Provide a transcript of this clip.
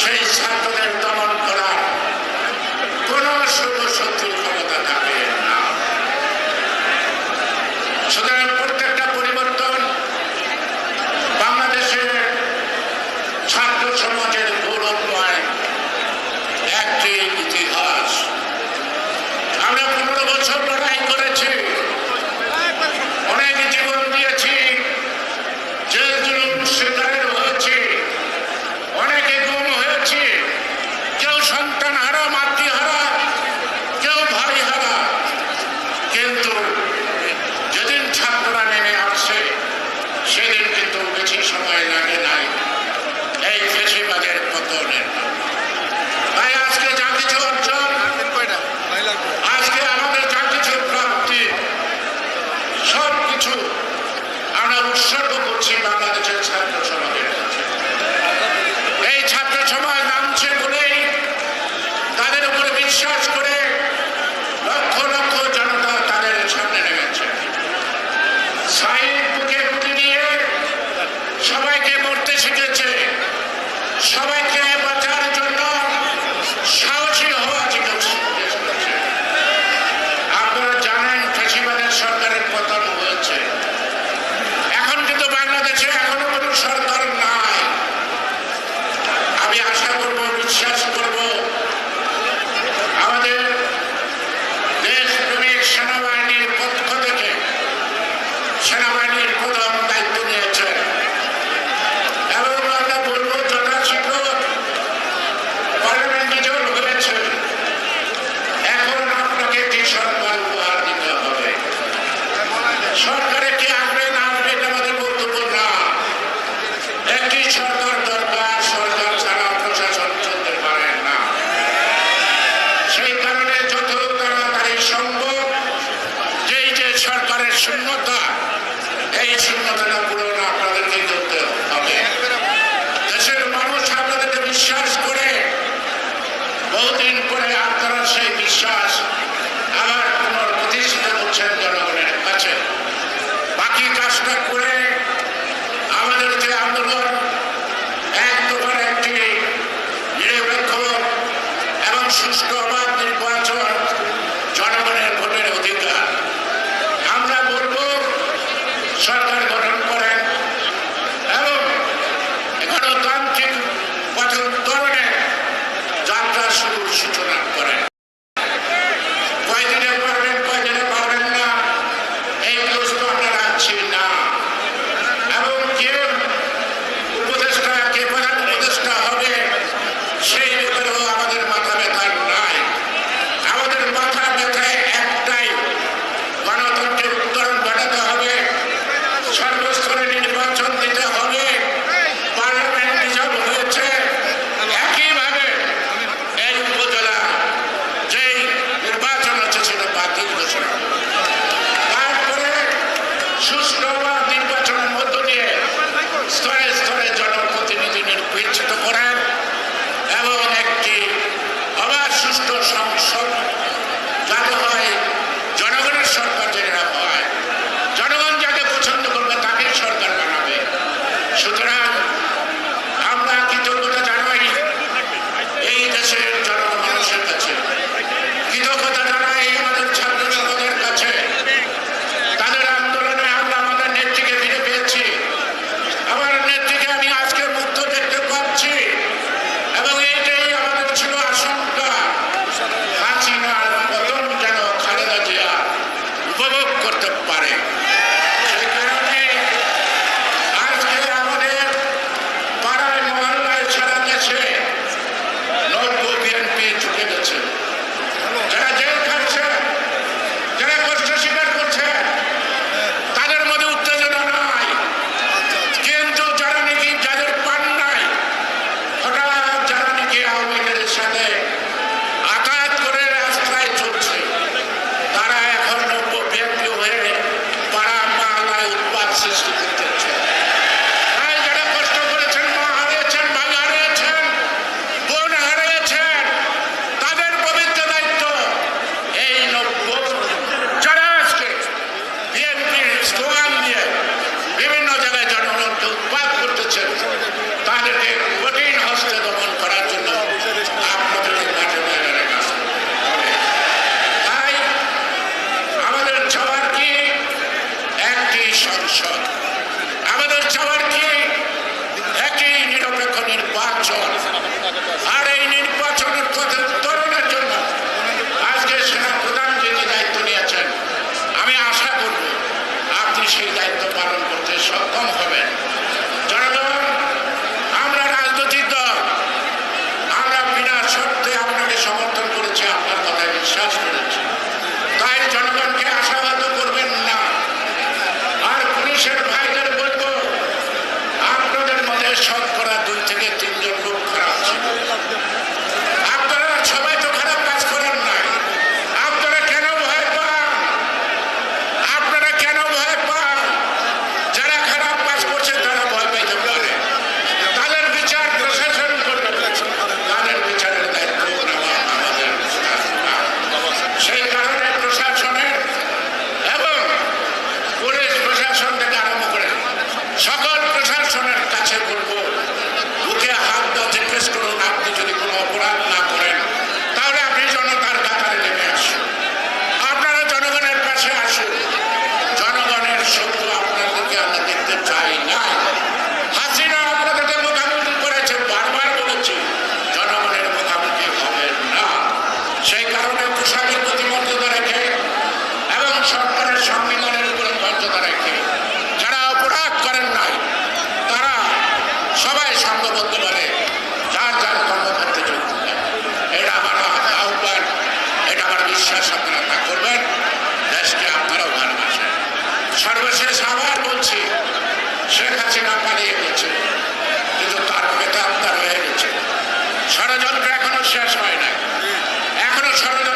সেই ছাত্রদের দমন করার কোন শুভ শত্রু ক্ষমতা থাকে না। সুতরাং প্রত্যেকটা পরিবর্তন বাংলাদেশের ছাত্র সমাজের গৌরবময় একটি ইতিহাস। আমরা পনেরো বছর লড়াই করে I'm Ireland and tratando just know পালন করতে সক্ষম হবে। জনগণ, আমরা রাজনৈতিক দল। আমরা বিনা শর্তে আপনাকে সমর্থন করেছি, আপনার কথায় বিশ্বাস করি। trying now. শেষ হয় না এখনও সর্বদা